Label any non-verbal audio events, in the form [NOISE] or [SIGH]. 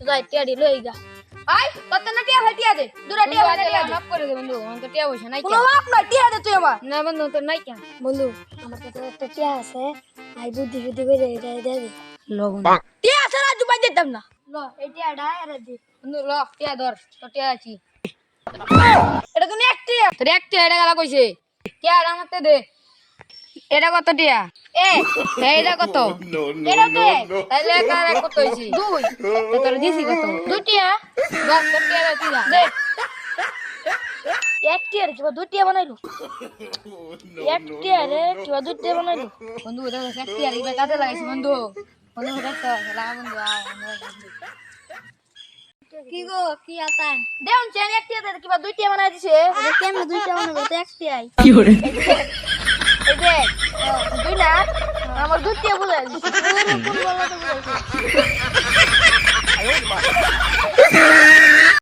যাই টিয়া দিল এই গা আই কত না টিয়া ভাই টিয়া দে। দুরা টিয়া ভাই টিয়া দে। মাফ করে দে বন্ধু আমার তো টিয়া পয়সা নাই কোনো মাপ না টিয়া দে তুই আমার। না বন্ধু তোর নাই কেন বন্ধু আমার কাছে একটা টিয়া আছে আই বুদ্ধি বুদ্ধি করে এটা দে দে। ল বন্ধু। টিয়া আছে রাজু ভাই দিতাম না। ল এই টিয়াটা এর দি বন্ধু ল টিয়া ধর তোর টিয়া আছি। এটা তুমি এক টিয়া। তোর এক টিয়া এটা গেলা কইছে। টিয়া আমার তে দে। এটা কত টিয়া এ এইটা কত? [LAUGHS] এটা কে? তাইলে কার কত হইছি দুই। তোর দিছি কত? দুই টিয়া ধর তোর টিয়া তুই যা দে। এক টিয়ার কিবা দুই টিয়া বানাইলো। এক টিয়ারে কিবা দুই টিয়া বানাইলো। বন্ধু এটা তো এক টিয়া দিবে কাজে লাগাইছি বন্ধু। বন্ধু দেখতো লাগা বন্ধু। কি গো কি আতান দেউন চেন এক টিয়া কিবা দুই টিয়া বানাই দিছে। কেমনে দুই টিয়া বানাইলো তো এক টিয়াই এই না আমার দুই টিয়া